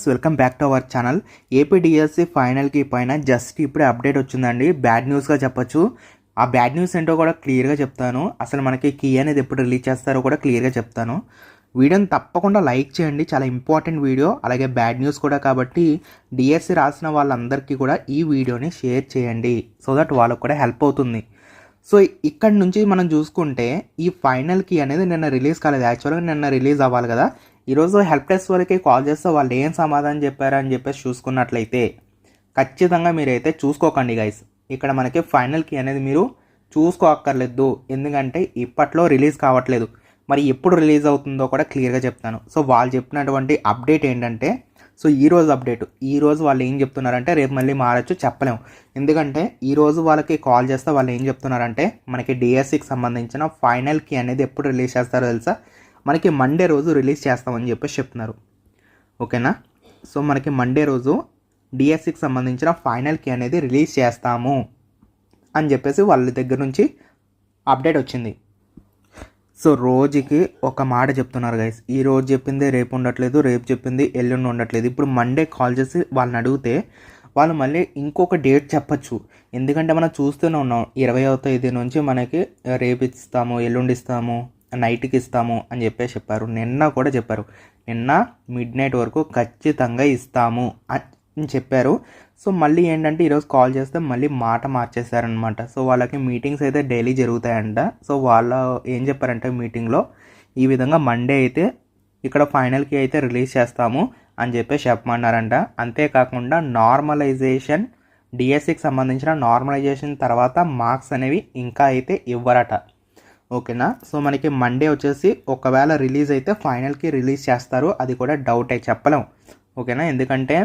Friends welcome back to our channel. APDSC ఫైనల్కి పైన just ఇప్పుడే అప్డేట్ వచ్చిందండి. బ్యాడ్ న్యూస్గా చెప్పొచ్చు. ఆ బ్యాడ్ న్యూస్ ఏంటో కూడా క్లియర్గా చెప్తాను. అసలు మనకి కీ అనేది ఎప్పుడు రిలీజ్ చేస్తారో కూడా క్లియర్గా చెప్తాను. వీడియోని తప్పకుండా లైక్ చేయండి. చాలా ఇంపార్టెంట్ వీడియో. అలాగే బ్యాడ్ న్యూస్ కూడా కాబట్టి డిఎస్సి రాసిన వాళ్ళందరికీ కూడా ఈ వీడియోని షేర్ చేయండి. సో దట్ వాళ్ళకు కూడా హెల్ప్ అవుతుంది. సో ఇక్కడ నుంచి మనం చూసుకుంటే ఈ ఫైనల్ కీ అనేది నిన్న రిలీజ్ కాలేదు. యాక్చువల్గా నిన్న రిలీజ్ అవ్వాలి కదా. ఈరోజు హెల్ప్ డెస్క్ వాళ్ళకి కాల్ చేస్తే వాళ్ళు ఏం సమాధానం చెప్పారని చెప్పేసి చూసుకున్నట్లయితే ఖచ్చితంగా మీరైతే చూసుకోకండి గైస్ ఇక్కడ మనకి ఫైనల్ కీ అనేది మీరు చూసుకోక్కర్లేదు. ఎందుకంటే ఇప్పట్లో రిలీజ్ కావట్లేదు. మరి ఎప్పుడు రిలీజ్ అవుతుందో కూడా క్లియర్గా చెప్తాను. సో వాళ్ళు చెప్పినటువంటి అప్డేట్ ఏంటంటే సో ఈ రోజు అప్డేట్ ఈ రోజు వాళ్ళు ఏం చెప్తున్నారంటే రేపు మళ్ళీ మారచ్చు చెప్పలేము ఎందుకంటే ఈరోజు వాళ్ళకి కాల్ చేస్తే వాళ్ళు ఏం చెప్తున్నారంటే మనకి డిఎస్సికి సంబంధించిన ఫైనల్ కీ అనేది ఎప్పుడు రిలీజ్ చేస్తారో తెలుసా? మనకి మండే రోజు రిలీజ్ చేస్తామని చెప్పేసి చెప్తున్నారు. ఓకేనా? సో మనకి మండే రోజు డిఎస్సికి సంబంధించిన ఫైనల్ కీ అనేది రిలీజ్ చేస్తాము అని చెప్పేసి వాళ్ళ దగ్గర నుంచి అప్డేట్ వచ్చింది. సో రోజుకి ఒక మాట చెప్తున్నారు గైస్ ఈ రోజు చెప్పింది రేపు ఉండట్లేదు రేపు చెప్పింది ఎల్లుండి ఉండట్లేదు. ఇప్పుడు మండే కాల్ చేసి వాళ్ళని అడిగితే వాళ్ళు మళ్ళీ ఇంకొక డేట్ చెప్పచ్చు. ఎందుకంటే మనం చూస్తూనే ఉన్నాం ఇరవై తేదీ నుంచి మనకి రేపు ఇస్తాము ఎల్లుండి ఇస్తాము. నైట్కి ఇస్తాము అని చెప్పేసి చెప్పారు. నిన్న కూడా చెప్పారు. నిన్న మిడ్ నైట్ వరకు ఖచ్చితంగా ఇస్తాము అని చెప్పారు. సో మళ్ళీ ఏంటంటే ఈరోజు కాల్ చేస్తే మళ్ళీ మాట మార్చేశారనమాట సో వాళ్ళకి మీటింగ్స్ అయితే డైలీ జరుగుతాయంట. సో వాళ్ళ ఏం చెప్పారంటే మీటింగ్లో ఈ విధంగా మండే అయితే ఇక్కడ ఫైనల్కి అయితే రిలీజ్ చేస్తాము అని చెప్పేసి చెప్పమన్నారంట. అంతేకాకుండా నార్మలైజేషన్ డిఎస్సికి సంబంధించిన నార్మలైజేషన్ తర్వాత మార్క్స్ అనేవి ఇంకా అయితే ఇవ్వరట. ఓకేనా? సో మనకి మండే వచ్చేసి ఒకవేళ రిలీజ్ అయితే ఫైనల్కి రిలీజ్ చేస్తారు. అది కూడా డౌటే చెప్పలేం. ఓకేనా? ఎందుకంటే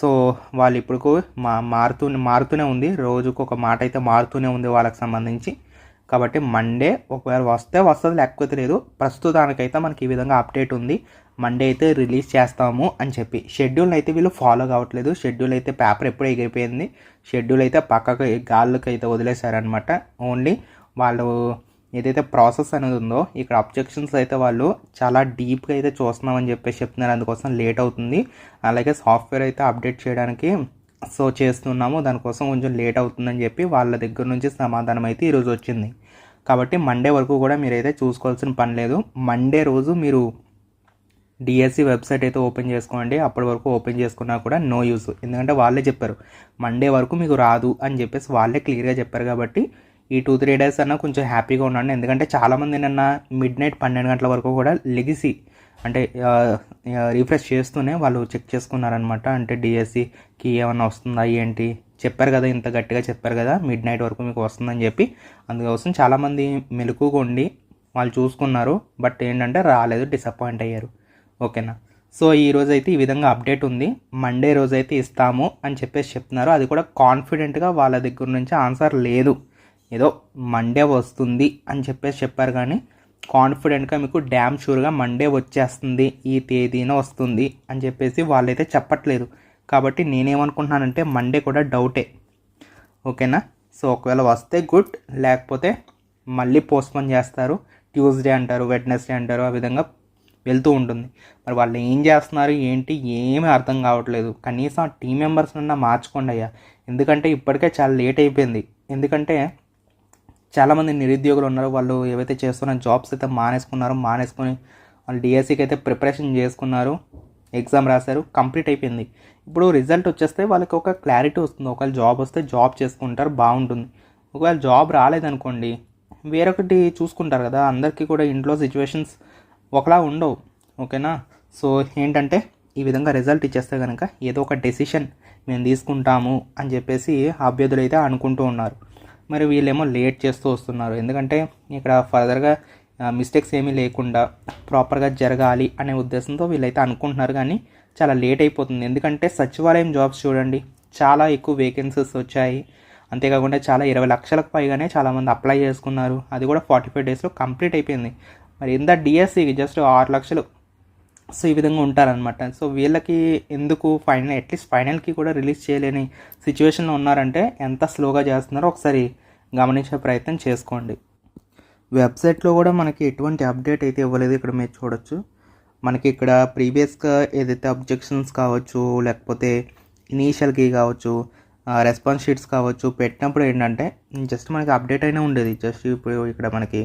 సో వాళ్ళు ఇప్పుడు మా మారుతూ మారుతూనే ఉంది. రోజుకు ఒక మాట అయితే మారుతూనే ఉంది వాళ్ళకి సంబంధించి. కాబట్టి మండే ఒకవేళ వస్తే వస్తుంది లేకపోతే లేదు. ప్రస్తుతానికైతే మనకి ఈ విధంగా అప్డేట్ ఉంది. మండే అయితే రిలీజ్ చేస్తాము అని చెప్పి. షెడ్యూల్ అయితే వీళ్ళు ఫాలో కావట్లేదు. షెడ్యూల్ అయితే పేపర్ ఎప్పుడూ ఎగిరిపోయింది. షెడ్యూల్ అయితే పక్కకు గాళ్ళకి అయితే వదిలేశారనమాట ఓన్లీ వాళ్ళు ఏదైతే ప్రాసెస్ అనేది ఉందో ఇక్కడ అబ్జెక్షన్స్ అయితే వాళ్ళు చాలా డీప్గా అయితే చూస్తున్నామని చెప్పేసి చెప్తున్నారు. అందుకోసం లేట్ అవుతుంది. అలాగే సాఫ్ట్వేర్ అయితే అప్డేట్ చేయడానికి సో చేస్తున్నాము. దానికోసం కొంచెం లేట్ అవుతుందని చెప్పి వాళ్ళ దగ్గర నుంచి సమాధానం అయితే ఈరోజు వచ్చింది. కాబట్టి మండే వరకు కూడా మీరైతే చూసుకోవాల్సిన పని లేదు. మండే రోజు మీరు డిఎస్సి వెబ్సైట్ అయితే ఓపెన్ చేసుకోండి. అప్పటి వరకు ఓపెన్ చేసుకున్నా కూడా నో యూస్. ఎందుకంటే వాళ్ళే చెప్పారు మండే వరకు మీకు రాదు అని చెప్పేసి వాళ్ళే క్లియర్గా చెప్పారు కాబట్టి ఈ టూ త్రీ డేస్ అన్నా కొంచెం హ్యాపీగా ఉన్నాను ఎందుకంటే చాలామంది నిన్న మిడ్ నైట్ పన్నెండు గంటల వరకు కూడా లెగిసి అంటే రీఫ్రెష్ చేస్తూనే వాళ్ళు చెక్ చేసుకున్నారనమాట అంటే డిఎస్సికి ఏమన్నా వస్తుందా ఏంటి? చెప్పారు కదా ఇంత గట్టిగా చెప్పారు కదా మిడ్ నైట్ వరకు మీకు వస్తుందని చెప్పి. అందుకోసం చాలామంది మెలకుగా ఉండి వాళ్ళు చూసుకున్నారు. బట్ ఏంటంటే రాలేదు డిసప్పాయింట్ అయ్యారు. ఓకేనా? సో ఈ రోజు అయితే ఈ విధంగా అప్డేట్ ఉంది. మండే రోజు అయితే ఇస్తాము అని చెప్పేసి చెప్తున్నారు. అది కూడా కాన్ఫిడెంట్గా వాళ్ళ దగ్గర నుంచి ఆన్సర్ లేదు. ఏదో మండే వస్తుంది అని చెప్పేసి చెప్పారు కానీ కాన్ఫిడెంట్గా మీకు డ్యామ్ షూర్గా మండే వచ్చేస్తుంది ఈ తేదీన వస్తుంది అని చెప్పేసి వాళ్ళైతే చెప్పట్లేదు. కాబట్టి నేనేమనుకుంటున్నానంటే మండే కూడా డౌటే ఓకేనా? సో ఒకవేళ వస్తే గుడ్ లేకపోతే మళ్ళీ పోస్ట్పోన్ చేస్తారు. ట్యూస్డే అంటారు వెడ్నెస్డే అంటారు ఆ విధంగా వెళ్తూ ఉంటుంది. మరి వాళ్ళు ఏం చేస్తున్నారు ఏంటి ఏమీ అర్థం కావట్లేదు. కనీసం ఆ టీం మెంబర్స్ మార్చుకోండి అయ్యా. ఎందుకంటే ఇప్పటికే చాలా లేట్ అయిపోయింది. ఎందుకంటే చాలామంది నిరుద్యోగులు ఉన్నారు వాళ్ళు ఏవైతే చేస్తున్న జాబ్స్ అయితే మానేసుకున్నారో మానేసుకొని వాళ్ళు డిఎస్సికి అయితే ప్రిపరేషన్ చేసుకున్నారు. ఎగ్జామ్ రాశారు కంప్లీట్ అయిపోయింది. ఇప్పుడు రిజల్ట్ వచ్చేస్తే వాళ్ళకి ఒక క్లారిటీ వస్తుంది. ఒకవేళ జాబ్ వస్తే జాబ్ చేసుకుంటారు బాగుంటుంది. ఒకవేళ జాబ్ రాలేదనుకోండి వేరొకటి చూసుకుంటారు కదా అందరికీ కూడా ఇంట్లో సిచ్యువేషన్స్ ఒకలా ఉండవు. ఓకేనా? సో ఏంటంటే ఈ విధంగా రిజల్ట్ ఇచ్చేస్తే కనుక ఏదో ఒక డెసిషన్ మేము తీసుకుంటాము అని చెప్పేసి అభ్యర్థులు అయితే అనుకుంటూ ఉన్నారు. మరి వీళ్ళేమో లేట్ చేస్తూ వస్తున్నారు. ఎందుకంటే ఇక్కడ ఫర్దర్గా మిస్టేక్స్ ఏమీ లేకుండా ప్రాపర్గా జరగాలి అనే ఉద్దేశంతో వీళ్ళైతే అనుకుంటున్నారు కానీ చాలా లేట్ అయిపోతుంది. ఎందుకంటే సచివాలయం జాబ్స్ చూడండి చాలా ఎక్కువ వేకెన్సీస్ వచ్చాయి. అంతేకాకుండా చాలా ఇరవై లక్షలకు పైగానే చాలామంది అప్లై చేసుకున్నారు. అది కూడా ఫార్టీ ఫైవ్ డేస్లో కంప్లీట్ అయిపోయింది. మరి ఇంత డిఎస్సికి జస్ట్ ఆరు లక్షలు సో ఈ విధంగా ఉంటారనమాట సో వీళ్ళకి ఎందుకు ఫైనల్ అట్లీస్ట్ ఫైనల్కి కూడా రిలీజ్ చేయలేని సిచ్యువేషన్లో ఉన్నారంటే ఎంత స్లోగా చేస్తున్నారో ఒకసారి గమనించే ప్రయత్నం చేసుకోండి. వెబ్సైట్లో కూడా మనకి ఎటువంటి అప్డేట్ అయితే ఇవ్వలేదు ఇక్కడ మీరు చూడొచ్చు. మనకి ఇక్కడ ప్రీవియస్గా ఏదైతే అబ్జెక్షన్స్ కావచ్చు లేకపోతే ఇనీషియల్కి కావచ్చు రెస్పాన్స్ షీట్స్ కావచ్చు పెట్టినప్పుడు ఏంటంటే జస్ట్ మనకి అప్డేట్ అయినా ఉండేది. జస్ట్ ఇప్పుడు ఇక్కడ మనకి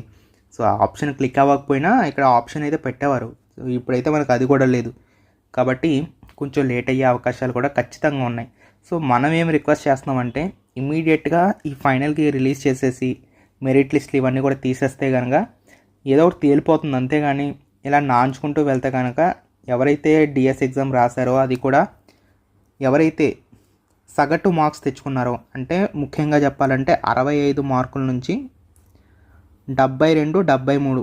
సో ఆ ఆప్షన్ క్లిక్ అవ్వకపోయినా ఇక్కడ ఆప్షన్ అయితే పెట్టేవారు. ఇప్పుడైతే మనకు అది కూడా లేదు. కాబట్టి కొంచెం లేట్ అయ్యే అవకాశాలు కూడా ఖచ్చితంగా ఉన్నాయి. సో మనం ఏం రిక్వెస్ట్ చేస్తున్నామంటే ఇమీడియట్గా ఈ ఫైనల్కి రిలీజ్ చేసేసి మెరిట్ లిస్ట్లు ఇవన్నీ కూడా తీసేస్తే కనుక ఏదో ఒకటి తేలిపోతుంది. అంతేగాని ఇలా నాంచుకుంటూ వెళ్తే కనుక ఎవరైతే డిఎస్ ఎగ్జామ్ రాశారో అది కూడా ఎవరైతే సగటు మార్క్స్ తెచ్చుకున్నారో అంటే ముఖ్యంగా చెప్పాలంటే అరవై ఐదు మార్కుల నుంచి డెబ్బై రెండు డెబ్బై మూడు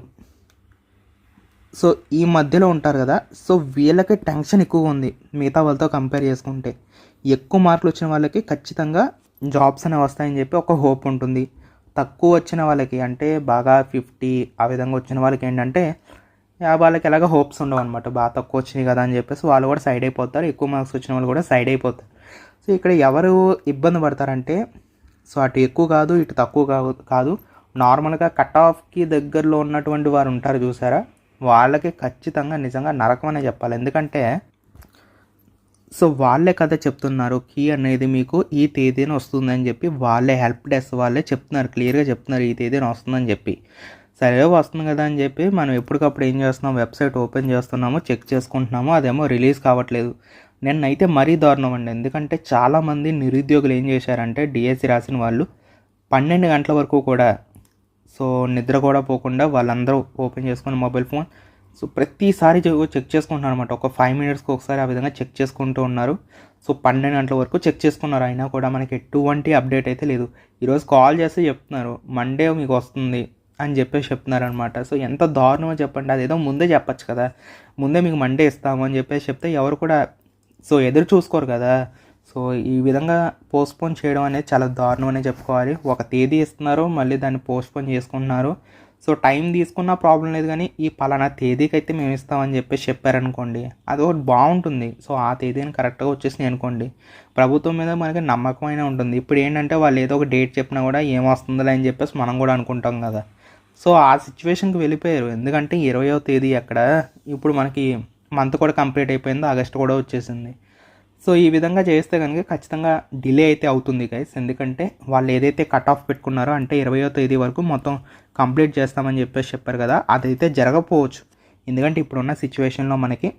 సో ఈ మధ్యలో ఉంటారు కదా సో వీళ్ళకి టెన్షన్ ఎక్కువ ఉంది మిగతా వాళ్ళతో కంపేర్ చేసుకుంటే. ఎక్కువ మార్కులు వచ్చిన వాళ్ళకి ఖచ్చితంగా జాబ్స్ అనేవి వస్తాయని చెప్పి ఒక హోప్ ఉంటుంది. తక్కువ వచ్చిన వాళ్ళకి అంటే బాగా ఫిఫ్టీ ఆ విధంగా వచ్చిన వాళ్ళకి ఏంటంటే ఆ వాళ్ళకి ఎలాగ హోప్స్ ఉండవు అనమాట బాగా తక్కువ వచ్చినాయి కదా అని చెప్పేసి వాళ్ళు కూడా సైడ్ అయిపోతారు. ఎక్కువ మార్క్స్ వచ్చిన వాళ్ళు కూడా సైడ్ అయిపోతారు. సో ఇక్కడ ఎవరు ఇబ్బంది పడతారంటే సో అటు ఎక్కువ కాదు ఇటు తక్కువ కాదు. కాదు నార్మల్గా కట్ ఆఫ్కి దగ్గరలో ఉన్నటువంటి వారు ఉంటారు చూసారా? వాళ్ళకి ఖచ్చితంగా నిజంగా నరకం అనే చెప్పాలి. ఎందుకంటే సో వాళ్ళే కదా చెప్తున్నారు కీ అనేది మీకు ఈ తేదీన వస్తుందని చెప్పి వాళ్ళే హెల్ప్ డెస్క్ వాళ్ళే చెప్తున్నారు క్లియర్గా చెప్తున్నారు ఈ తేదీన వస్తుందని చెప్పి. సరే వస్తుంది కదా అని చెప్పి మనం ఎప్పటికప్పుడు ఏం చేస్తున్నాం? వెబ్సైట్ ఓపెన్ చేస్తున్నాము చెక్ చేసుకుంటున్నాము అదేమో రిలీజ్ కావట్లేదు. నిన్నైతే మరీ దారుణం అండి. ఎందుకంటే చాలామంది నిరుద్యోగులు ఏం చేశారంటే డిఎస్సి రాసిన వాళ్ళు పన్నెండు గంటల వరకు కూడా సో నిద్ర కూడా పోకుండా వాళ్ళందరూ ఓపెన్ చేసుకుని మొబైల్ ఫోన్. సో ప్రతిసారి చెక్ చేసుకుంటున్నారు అనమాట ఒక ఫైవ్ మినిట్స్కి ఒకసారి ఆ విధంగా చెక్ చేసుకుంటూ ఉన్నారు. సో పన్నెండు గంటల వరకు చెక్ చేసుకున్నారు. అయినా కూడా మనకి ఎటువంటి అప్డేట్ అయితే లేదు. ఈరోజు కాల్ చేస్తే చెప్తున్నారు. మండే మీకు వస్తుంది అని చెప్పేసి చెప్తున్నారు అనమాట సో ఎంత దారుణమో చెప్పండి. అదేదో ముందే చెప్పచ్చు కదా. ముందే మీకు మండే ఇస్తాము అని చెప్పేసి చెప్తే ఎవరు కూడా సో ఎదురు చూసుకోరు కదా. సో ఈ విధంగా పోస్ట్పోన్ చేయడం అనేది చాలా దారుణం అనే చెప్పుకోవాలి. ఒక తేదీ ఇస్తున్నారు మళ్ళీ దాన్ని పోస్ట్పోన్ చేసుకుంటున్నారు. సో టైం తీసుకున్న ప్రాబ్లం లేదు కానీ ఈ పలానా తేదీకి అయితే మేము ఇస్తామని చెప్పేసి చెప్పారనుకోండి అది ఒకటి బాగుంటుంది. సో ఆ తేదీని కరెక్ట్గా వచ్చేసింది అనుకోండి ప్రభుత్వం మీద మనకి నమ్మకమైన ఉంటుంది. ఇప్పుడు ఏంటంటే వాళ్ళు ఏదో ఒక డేట్ చెప్పినా కూడా ఏం వస్తుందిలే అని చెప్పేసి మనం కూడా అనుకుంటాం కదా. సో ఆ సిచ్యువేషన్కి వెళ్ళిపోయారు. ఎందుకంటే ఇరవయో తేదీ అక్కడ ఇప్పుడు మనకి మంత్ కూడా కంప్లీట్ అయిపోయింది ఆగస్ట్ కూడా వచ్చేసింది. సో ఈ విధంగా చేస్తే కనుక ఖచ్చితంగా డిలే అయితే అవుతుంది గైస్ ఎందుకంటే వాళ్ళు ఏదైతే కట్ ఆఫ్ పెట్టుకున్నారో అంటే ఇరవయో తేదీ వరకు మొత్తం కంప్లీట్ చేస్తామని చెప్పేసి చెప్పారు కదా అదైతే జరగపోవచ్చు. ఎందుకంటే ఇప్పుడున్న సిచ్యువేషన్లో మనకి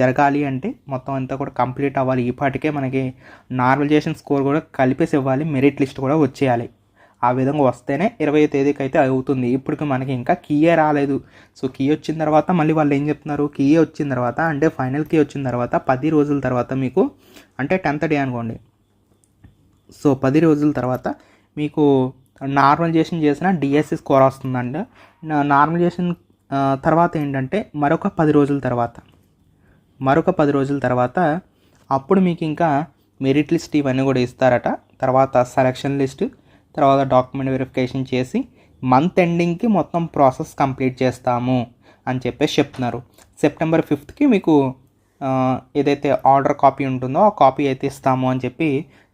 జరగాలి అంటే మొత్తం అంతా కూడా కంప్లీట్ అవ్వాలి. ఈ పాటికే మనకి నార్మలైజేషన్ స్కోర్ కూడా కలిపేసి ఇవ్వాలి మెరిట్ లిస్ట్ కూడా వచ్చేయాలి. ఆ విధంగా వస్తేనే ఇరవై తేదీకి అయితే అవుతుంది. ఇప్పటికి మనకి ఇంకా కీయే రాలేదు. సో కీ వచ్చిన తర్వాత మళ్ళీ వాళ్ళు ఏం చెప్తున్నారు? కీ వచ్చిన తర్వాత అంటే ఫైనల్ కీ వచ్చిన తర్వాత పది రోజుల తర్వాత మీకు అంటే టెన్త్ డే అనుకోండి. సో పది రోజుల తర్వాత మీకు నార్మలైజేషన్ చేసిన డిఎస్సి స్కోర్ వస్తుందండి. నార్మలైజేషన్ తర్వాత ఏంటంటే మరొక పది రోజుల తర్వాత. మరొక పది రోజుల తర్వాత అప్పుడు మీకు ఇంకా మెరిట్ లిస్ట్ ఇవన్నీ కూడా ఇస్తారట. తర్వాత సెలక్షన్ లిస్ట్ తర్వాత డాక్యుమెంట్ వెరిఫికేషన్ చేసి మంత్ ఎండింగ్కి మొత్తం ప్రాసెస్ కంప్లీట్ చేస్తాము అని చెప్పేసి చెప్తున్నారు. సెప్టెంబర్ ఫిఫ్త్కి మీకు ఏదైతే ఆర్డర్ కాపీ ఉంటుందో ఆ కాపీ అయితే ఇస్తాము అని చెప్పి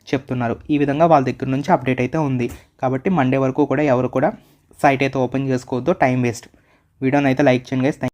చెప్తున్నారు. ఈ విధంగా వాళ్ళ దగ్గర నుంచి అప్డేట్ అయితే ఉంది. కాబట్టి మండే వరకు కూడా ఎవరు కూడా సైట్ అయితే ఓపెన్ చేసుకోవద్దు టైం వేస్ట్ వీడియోని అయితే లైక్ చేయండి గైస్